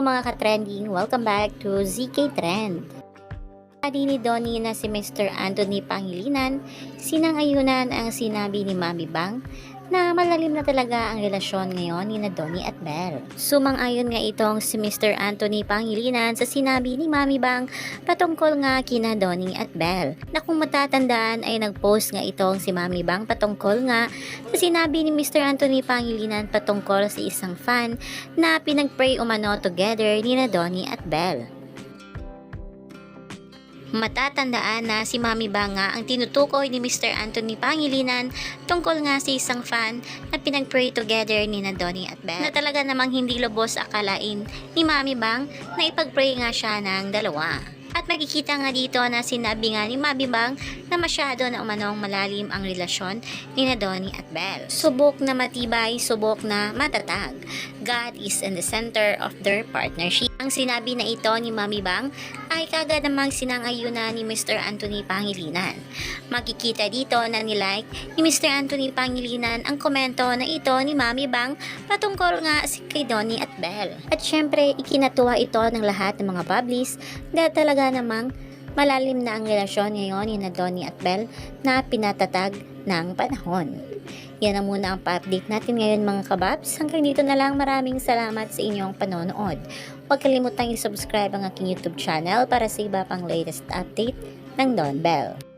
mga ka-trending, welcome back to ZK Trend. Adi ni Donnie na si Mr. Anthony Pangilinan, sinangayunan ang sinabi ni Mami Bang na malalim na talaga ang relasyon ngayon ni na at Belle. Sumang-ayon nga itong si Mr. Anthony Pangilinan sa sinabi ni Mami Bang patungkol nga kina Donnie at Belle. Na kung matatandaan ay nag-post nga itong si Mami Bang patungkol nga sa sinabi ni Mr. Anthony Pangilinan patungkol sa isang fan na pinag-pray umano together ni na at Belle. Matatandaan na si Mami Ba nga ang tinutukoy ni Mr. Anthony Pangilinan tungkol nga sa isang fan na pinag-pray together ni na Donnie at Belle na talaga namang hindi lubos akalain ni Mami Bang na ipag-pray nga siya ng dalawa. At makikita nga dito na sinabi nga ni Mami Bang na masyado na umanong malalim ang relasyon ni na Donnie at Belle. Subok na matibay, subok na matatag. God is in the center of their partnership. Ang sinabi na ito ni Mami Bang ay kagad namang sinangayunan ni Mr. Anthony Pangilinan. Makikita dito na nilike ni Mr. Anthony Pangilinan ang komento na ito ni Mami Bang patungkol nga si kay Donnie at Belle. At syempre, ikinatuwa ito ng lahat ng mga publis dahil talaga namang malalim na ang relasyon ngayon ni Donnie at Belle na pinatatag ng panahon. Yan na muna ang pa-update natin ngayon mga kababs. Hanggang dito na lang maraming salamat sa inyong panonood. Huwag kalimutang i-subscribe ang aking YouTube channel para sa iba pang latest update ng Don Bell.